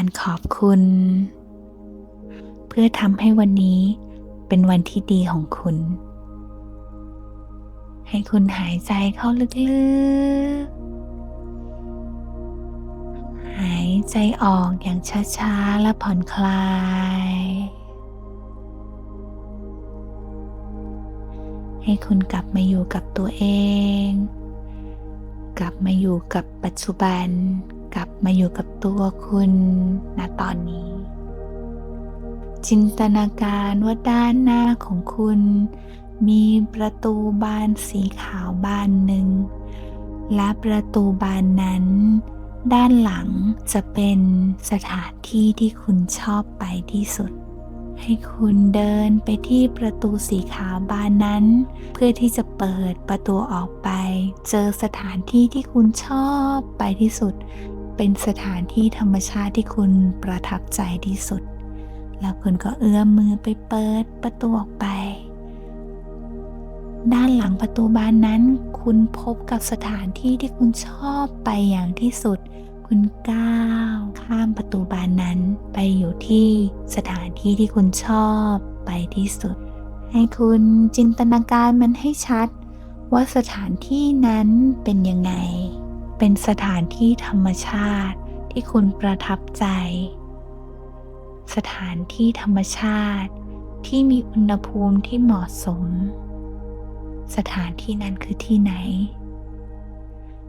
การขอบคุณ เพื่อทำให้วันนี้เป็นวันที่ดีของคุณ ให้คุณหายใจเข้าลึกๆ หายใจออกอย่างช้าๆ และผ่อนคลาย ให้คุณกลับมาอยู่กับตัวเอง กลับมาอยู่กับปัจจุบัน กลับมาอยู่กับตัวคุณณตอนนี้ จินตนาการว่าด้านหน้าของคุณ มีประตูบานสีขาวบานหนึ่ง และประตูบานนั้น ด้านหลังจะเป็นสถานที่ที่คุณชอบไปที่สุดให้คุณเดินไปที่ประตูสีขาวบานนั้น เพื่อที่จะเปิดประตูออกไป เจอสถานที่ที่คุณชอบไปที่สุด เป็นสถานที่ธรรมชาติที่คุณประทับใจที่สุด แล้วคุณก็เอื้อมมือไปเปิดประตูออกไป ด้านหลังประตูบานนั้น คุณพบกับสถานที่ที่คุณชอบไปอย่างที่สุด คุณก้าวข้ามประตูบานนั้นไปอยู่ที่สถานที่ที่คุณชอบไปที่สุด ให้คุณจินตนาการมันให้ชัด ว่าสถานที่นั้นเป็นยังไง เป็นสถานที่ธรรมชาติที่คุณประทับใจ สถานที่ธรรมชาติที่มีอุณหภูมิที่เหมาะสม สถานที่นั้นคือที่ไหน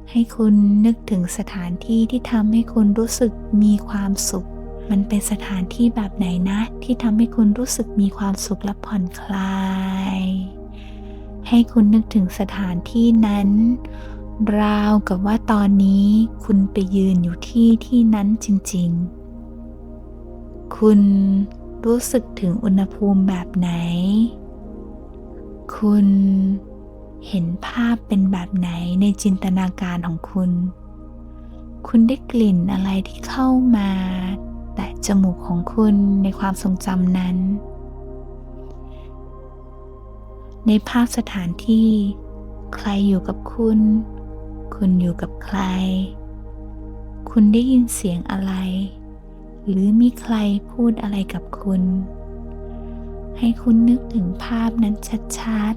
ให้คุณนึกถึงสถานที่ที่ทำให้คุณรู้สึกมีความสุข มันเป็นสถานที่แบบไหนนะ ที่ทำให้คุณรู้สึกมีความสุขและผ่อนคลาย ให้คุณนึกถึงสถานที่นั้น ราวกับว่าตอนนี้คุณไปยืนอยู่ที่ที่นั้นจริง ๆ คุณรู้สึกถึงอุณหภูมิแบบไหน คุณเห็นภาพเป็นแบบไหนในจินตนาการของคุณ คุณได้กลิ่นอะไรที่เข้ามา แต่จมูกของคุณในความทรงจำนั้น ในภาพสถานที่ ใครอยู่กับคุณ คุณอยู่กับใคร คุณได้ยินเสียงอะไร หรือมีใครพูดอะไรกับคุณ ให้คุณนึกถึงภาพนั้นชัด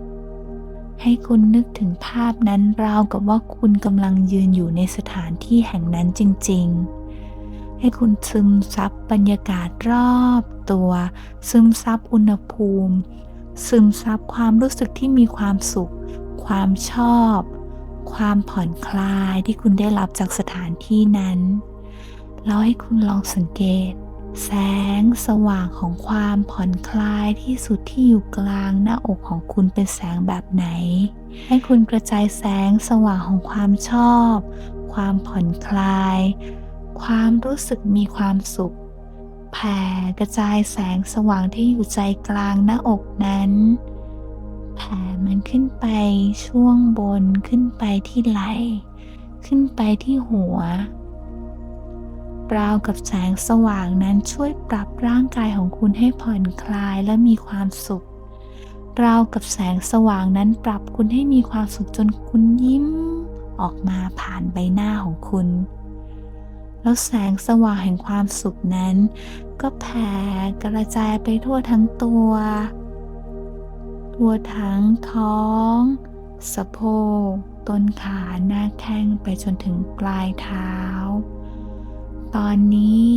ๆ ให้คุณนึกถึงภาพนั้นราวกับว่าคุณกำลังยืนอยู่ในสถานที่แห่งนั้นจริง ๆให้คุณซึมซับบรรยากาศรอบตัว ซึมซับอุณหภูมิ ซึมซับความรู้สึกที่มีความสุข ความชอบ ความผ่อนคลายที่คุณได้รับจากสถานที่นั้นแล้วให้คุณลองสังเกต แสงสว่างของความผ่อนคลายที่สุดที่อยู่กลางหน้าอกของคุณเป็นแสงแบบไหน ให้คุณกระจายแสงสว่างของความชอบ ความผ่อนคลาย ความรู้สึกมีความสุข แผ่กระจายแสงสว่างที่อยู่ใจกลางหน้าอกนั้น แผ่มันขึ้นไปช่วงบนขึ้นไปที่ไหล ขึ้นไปที่หัวราวกับแสงสว่างนั้นช่วยปรับร่างกายของคุณให้ผ่อนคลายและมีความสุข ราวกับแสงสว่างนั้นปรับคุณให้มีความสุขจนคุณยิ้ม ออกมาผ่านใบหน้าของคุณ แล้วแสงสว่างแห่งความสุขนั้น ก็แผ่กระจายไปทั่วทั้งตัว ทั่วทั้งท้อง สะโพก ต้นขาหน้าแข้งไปจนถึงปลายเท้า ตอนนี้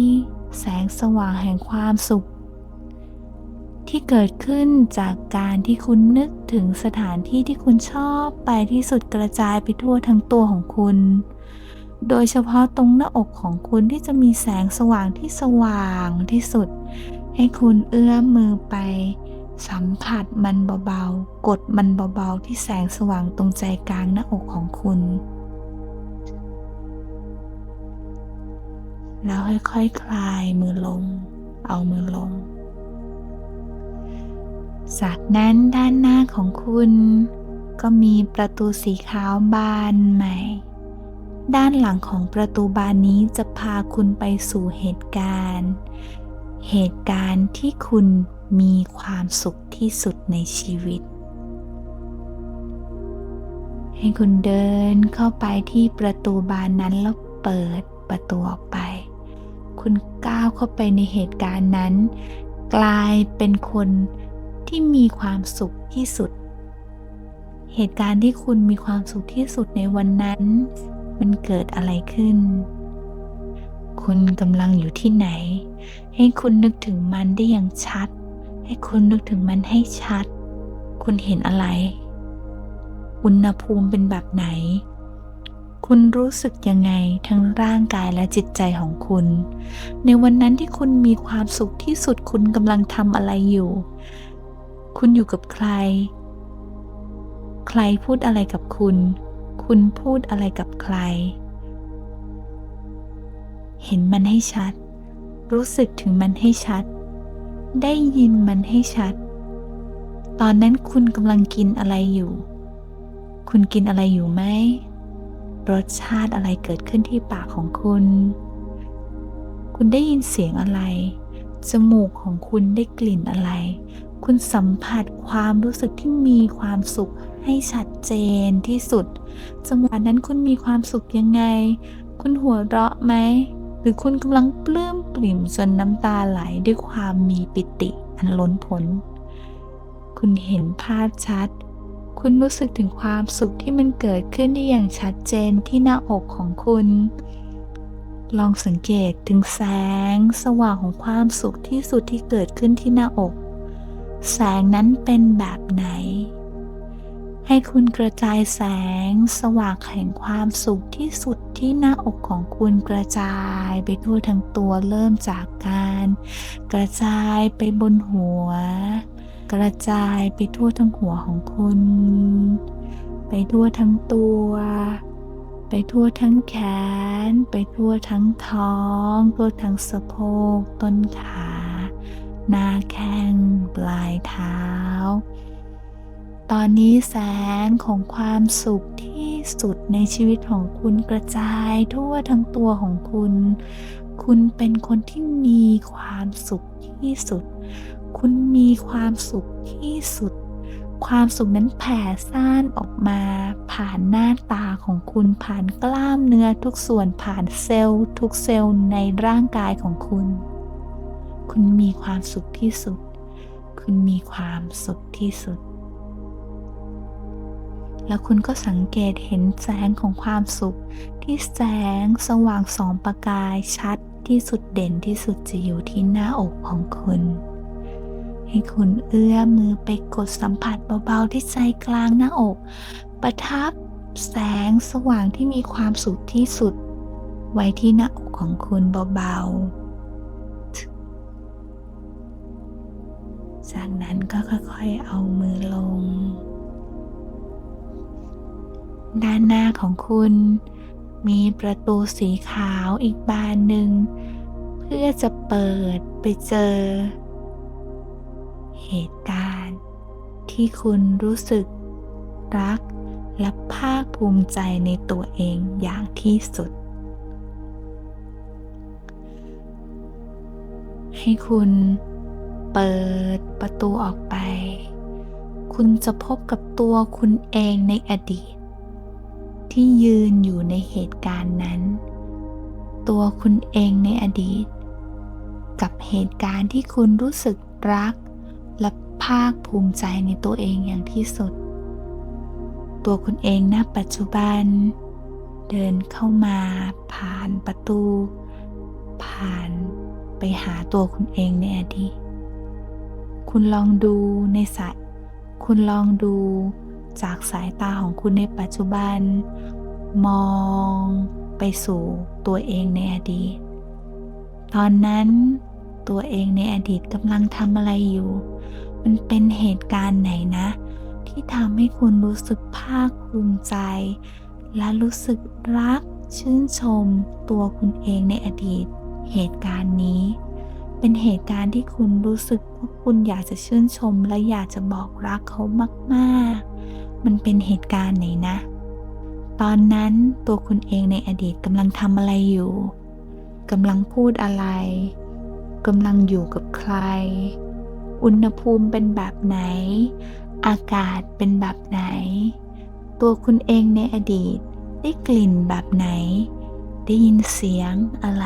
แสงสว่างแห่งความสุข ที่เกิดขึ้นจากการที่คุณนึกถึงสถานที่ที่คุณชอบไปที่สุดกระจายไปทั่วทั้งตัวของคุณ โดยเฉพาะตรงหน้าอกของคุณที่จะมีแสงสว่างที่สว่างที่สุด ให้คุณเอื้อมมือไป สัมผัสมันเบาๆ กดมันเบาๆ ที่แสงสว่างตรงใจกลางหน้าอกของคุณ แล้วค่อยๆคคลายมือลง เอามือลง จากนั้นด้านหน้าของคุณ ก็มีประตูสีขาวบานใหม่ ด้านหลังของประตูบานนี้จะพาคุณไปสู่เหตุการณ์ เหตุการณ์ที่คุณ มีความสุขที่สุดในชีวิต ให้คุณเดินเข้าไปที่ประตูบานนั้นแล้วเปิดประตูออกไปคคุณก้าวเข้าไปในเหตุการณ์นั้น กลายเป็นคนที่มีความสุขที่สุด เหตุการณ์ที่คุณมีความสุขที่สุดในวันนั้น มันเกิดอะไรขึ้น คุณกำลังอยู่ที่ไหน ให้คุณนึกถึงมันได้อย่างชัด ให้คุณนึกถึงมันให้ชัด คุณเห็นอะไร อุณหภูมิเป็นแบบไหน คุณรู้สึกยังไงทั้งร่างกายและจิตใจของคุณ ในวันนั้นที่คุณมีความสุขที่สุดคุณกำลังทำอะไรอยู่ คุณอยู่กับใคร ใครพูดอะไรกับคุณ คุณพูดอะไรกับใคร เห็นมันให้ชัด รู้สึกถึงมันให้ชัด ได้ยินมันให้ชัด ตอนนั้นคุณกำลังกินอะไรอยู่ คุณกินอะไรอยู่ไหม รสชาติอะไรเกิดขึ้นที่ปากของคุณ คุณได้ยินเสียงอะไร จมูกของคุณได้กลิ่นอะไร คุณสัมผัสความรู้สึกที่มีความสุขให้ชัดเจนที่สุด จังหวะนั้นคุณมีความสุขยังไง คุณหัวเราะไหม รือคุณกำลังปลื้มปริ่มจนน้ำตาไหลด้วยความมีปิติอันล้นพ้นคุณเห็นภาพชัด คุณรู้สึกถึงความสุขที่มันเกิดขึ้นได้อย่างชัดเจนที่หน้าอกของคุณ ลองสังเกตถึงแสงสว่างของความสุขที่สุดที่เกิดขึ้นที่หน้าอก แสงนั้นเป็นแบบไหน ให้คุณกระจายแสงสว่างแห่งความสุขที่สุดที่หน้าอกของคุณกระจายไปทั่วทั้งตัวเริ่มจากการ กระจายไปบนหัว กระจายไปทั่วทั้งหัวของคุณ ไปทั่วทั้งตัว ไปทั่วทั้งแขน ไปทั่วทั้งท้อง ทั่วทั้งสะโพกต้นขา หน้าแข้งปลายเท้า ตอนนี้แสงของความสุขที่สุดในชีวิตของคุณกระจายทั่วทั้งตัวของคุณ คุณเป็นคนที่มีความสุขที่สุด คุณมีความสุขที่สุด ความสุขนั้นแผ่ซ่านออกมา ผ่านหน้าตาของคุณผ่านกล้ามเนื้อทุกส่วนผ่านเซลล์ทุกเซลล์ในร่างกายของคุณ คุณมีความสุขที่สุด คุณมีความสุขที่สุด แล้วคุณก็สังเกตเห็นแสงของความสุข ที่แสงสว่างสองประกายชัดที่สุดเด่นที่สุดจะอยู่ที่หน้าอกของคุณ ให้คุณเอื้อมมือไปกดสัมผัสเบาๆที่ใจกลางหน้าอก ประทับแสงสว่างที่มีความสุขที่สุด ไว้ที่หน้าอกของคุณเบาๆ จากนั้นก็ค่อยๆเอามือลง ด้านหน้าของคุณ มีประตูสีขาวอีกบานหนึ่ง เพื่อจะเปิดไปเจอ เหตุการณ์ที่คุณรู้สึกรักและภาคภูมิใจในตัวเองอย่างที่สุด ให้คุณเปิดประตูออกไป คุณจะพบกับตัวคุณเองในอดีต ที่ยืนอยู่ในเหตุการณ์นั้น ตัวคุณเองในอดีต กับเหตุการณ์ที่คุณรู้สึกรัก และภาคภูมิใจในตัวเองอย่างที่สุด ตัวคุณเองณปัจจุบัน เดินเข้ามาผ่านประตู ผ่านไปหาตัวคุณเองในอดีต คุณลองดูในสายคุณลองดู จากสายตาของคุณในปัจจุบัน มองไปสู่ตัวเองในอดีต ตอนนั้นตัวเองในอดีตกำลังทำอะไรอยู่ มันเป็นเหตุการณ์ไหนนะ ที่ทำให้คุณรู้สึกภาคภูมิใจ และรู้สึกรักชื่นชมตัวคุณเองในอดีต เหตุการณ์นี้ เป็นเหตุการณ์ที่คุณรู้สึกว่าคุณอยากจะชื่นชมและอยากจะบอกรักเขามากๆ มันเป็นเหตุการณ์ไหนนะ ตอนนั้นตัวคุณเองในอดีตกำลังทำอะไรอยู่กำลังพูดอะไรกำลังอยู่กับใคร อุณหภูมิเป็นแบบไหน อากาศเป็นแบบไหน ตัวคุณเองในอดีตได้กลิ่นแบบไหน ได้ยินเสียงอะไร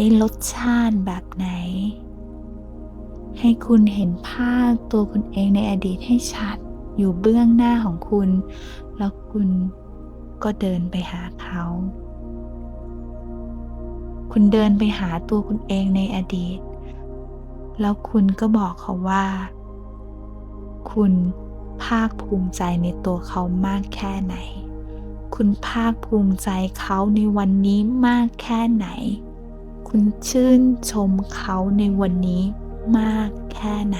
ได้รสชาติแบบไหน ให้คุณเห็นภาพตัวคุณเองในอดีตให้ชัดอยู่เบื้องหน้าของคุณ แล้วคุณก็เดินไปหาเขา คุณเดินไปหาตัวคุณเองในอดีต แล้วคุณก็บอกเขาว่า คุณภาคภูมิใจในตัวเขามากแค่ไหน คุณภาคภูมิใจเขาในวันนี้มากแค่ไหน คุณชื่นชมเขาในวันนี้มากแค่ไหน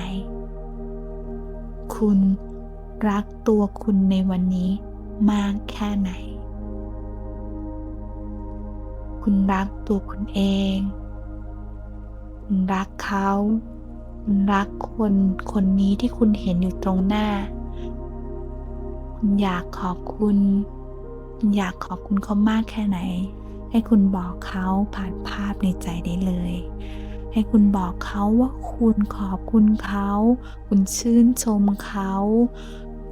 คุณรักตัวคุณในวันนี้มากแค่ไหน คุณรักตัวคุณเอง คุณรักเขา คุณรักคนคนนี้ที่คุณเห็นอยู่ตรงหน้า คุณอยากขอบคุณ คุณอยากขอบคุณเขามากแค่ไหน ให้คุณบอกเขาผ่านภาพในใจได้เลย ให้คุณบอกเขาว่าคุณขอบคุณเขา คุณชื่นชมเขา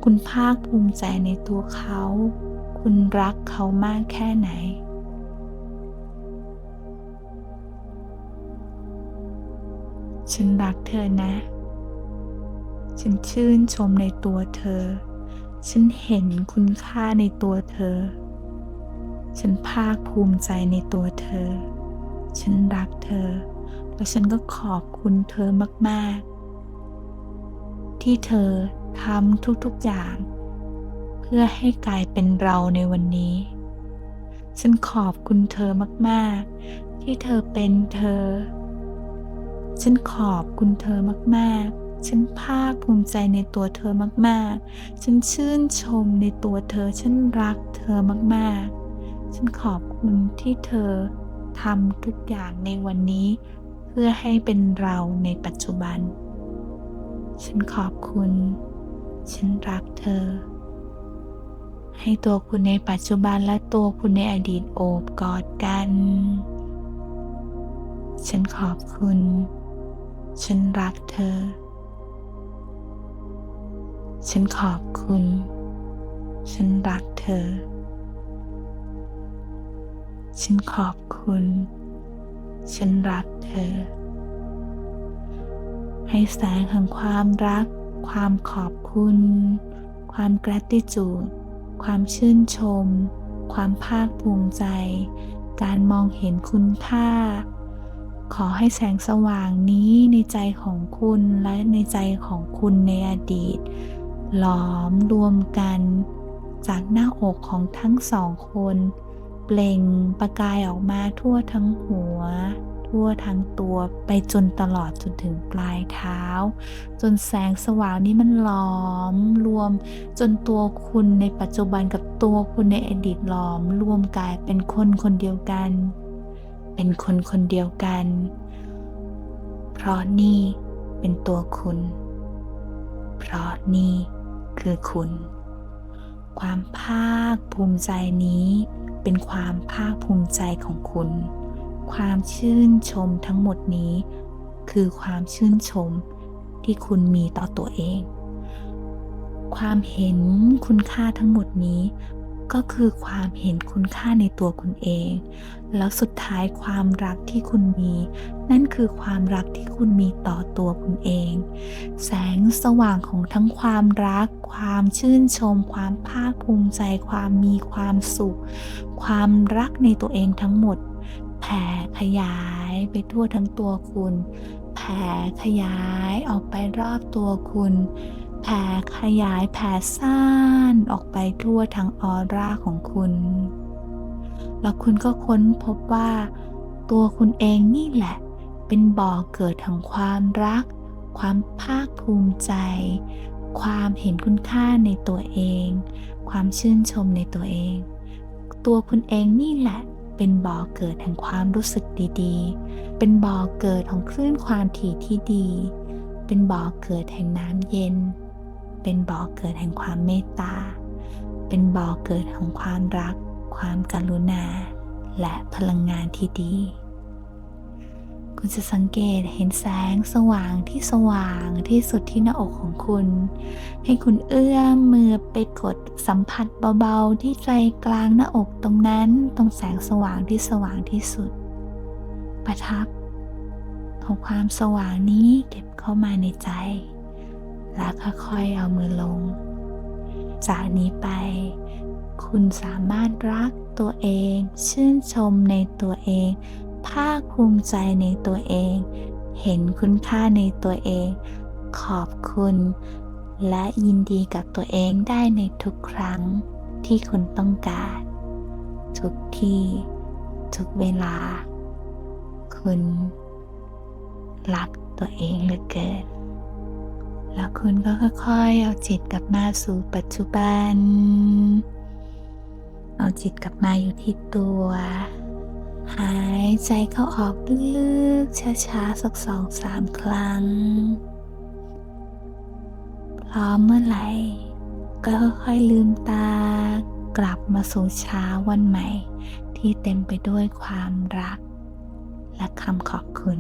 คุณภาคภูมิใจในตัวเขา คุณรักเขามากแค่ไหนฉันรักเธอนะ ฉันชื่นชมในตัวเธอ ฉันเห็นคุณค่าในตัวเธอ ฉันภาคภูมิใจในตัวเธอ ฉันรักเธอ และฉันก็ขอบคุณเธอมาก ๆ ที่เธอทำทุก ๆ อย่าง เพื่อให้กลายเป็นเราในวันนี้ ฉันขอบคุณเธอมาก ๆ ที่เธอเป็นเธอ ฉันขอบคุณเธอมาก ๆฉันภาคภูมิใจในตัวเธอมาก ๆ ฉันชื่นชมในตัวเธอ ฉันรักเธอมาก ๆ ฉันขอบคุณที่เธอทำทุกอย่างในวันนี้ เพื่อให้เป็นเราในปัจจุบัน ฉันขอบคุณ ฉันรักเธอ ให้ตัวคุณในปัจจุบันและตัวคุณในอดีตโอบกอดกัน ฉันขอบคุณ ฉันรักเธอ ฉันขอบคุณ ฉันรักเธอ ฉันขอบคุณ ฉันรักเธอ ให้แสงแห่งความรัก ความขอบคุณ ความ gratitude ความชื่นชม ความภาคภูมิใจ การมองเห็นคุณค่า ขอให้แสงสว่างนี้ในใจของคุณและในใจของคุณในอดีต หลอมรวมกัน จากหน้าอกของทั้งสองคน เปล่งประกายออกมาทั่วทั้งหัว ทั่วทั้งตัวไปจนตลอดจนถึงปลายเท้า จนแสงสว่างนี้มันหลอมรวม จนตัวคุณในปัจจุบันกับตัวคุณในอดีตหลอมรวมกลายเป็นคนคนเดียวกัน เป็นคนคนเดียวกัน เพราะนี่เป็นตัวคุณ เพราะนี่คือคุณ ความภาคภูมิใจนี้ เป็นความภาคภูมิใจของคุณ ความชื่นชมทั้งหมดนี้ คือความชื่นชมที่คุณมีต่อตัวเอง ความเห็นคุณค่าทั้งหมดนี้ ก็คือความเห็นคุณค่าในตัวคุณเอง แล้วสุดท้ายความรักที่คุณมี นั่นคือความรักที่คุณมีต่อตัวคุณเอง แสงสว่างของทั้งความรัก ความชื่นชม ความภาคภูมิใจ ความมีความสุข ความรักในตัวเองทั้งหมด แผ่ขยายไปทั่วทั้งตัวคุณ แผ่ขยายออกไปรอบตัวคุณ แผ่ขยายแผ่ซ่านออกไปทั่วทั้งออร่าของคุณ แล้วคุณก็ค้นพบว่า ตัวคุณเองนี่แหละ เป็นบ่อเกิดแห่งความรัก ความภาคภูมิใจ ความเห็นคุณค่าในตัวเอง ความชื่นชมในตัวเอง ตัวคุณเองนี่แหละเป็นบ่อเกิดแห่งความรู้สึกดีๆ เป็นบ่อเกิดของคลื่นความถี่ที่ดี เป็นบ่อเกิดแห่งน้ำเย็น เป็นบ่อเกิดแห่งความเมตตา เป็นบ่อเกิดแห่งความรัก ความกรุณา และพลังงานที่ดี คุณจะสังเกตเห็นแสงสว่างที่สว่างที่สุดที่หน้าอกของคุณ ให้คุณเอื้อมมือไปกดสัมผัสเบาๆ ที่ใจกลางหน้าอกตรงนั้น ตรงแสงสว่างที่สว่างที่สุด ประทับเอาความสว่างนี้เก็บเข้ามาในใจ แล้วค่อยๆเอามือลง จากนี้ไป คุณสามารถรักตัวเอง ชื่นชมในตัวเอง ภาคภูมิใจในตัวเอง เห็นคุณค่าในตัวเอง ขอบคุณ และยินดีกับตัวเองได้ในทุกครั้งที่คุณต้องการ ทุกที่ ทุกเวลา คุณรักตัวเองเหลือเกิน แล้วคุณก็ค่อยๆ เอาจิตกลับมาสู่ปัจจุบัน เอาจิตกลับมาอยู่ที่ตัว หายใจเข้าออกลึกๆ ช้าๆ สักสองสามครั้ง พร้อมเมื่อไหร่ ก็ค่อยๆ ลืมตากลับมาสู่เช้าวันใหม่ ที่เต็มไปด้วยความรัก และคำขอบคุณ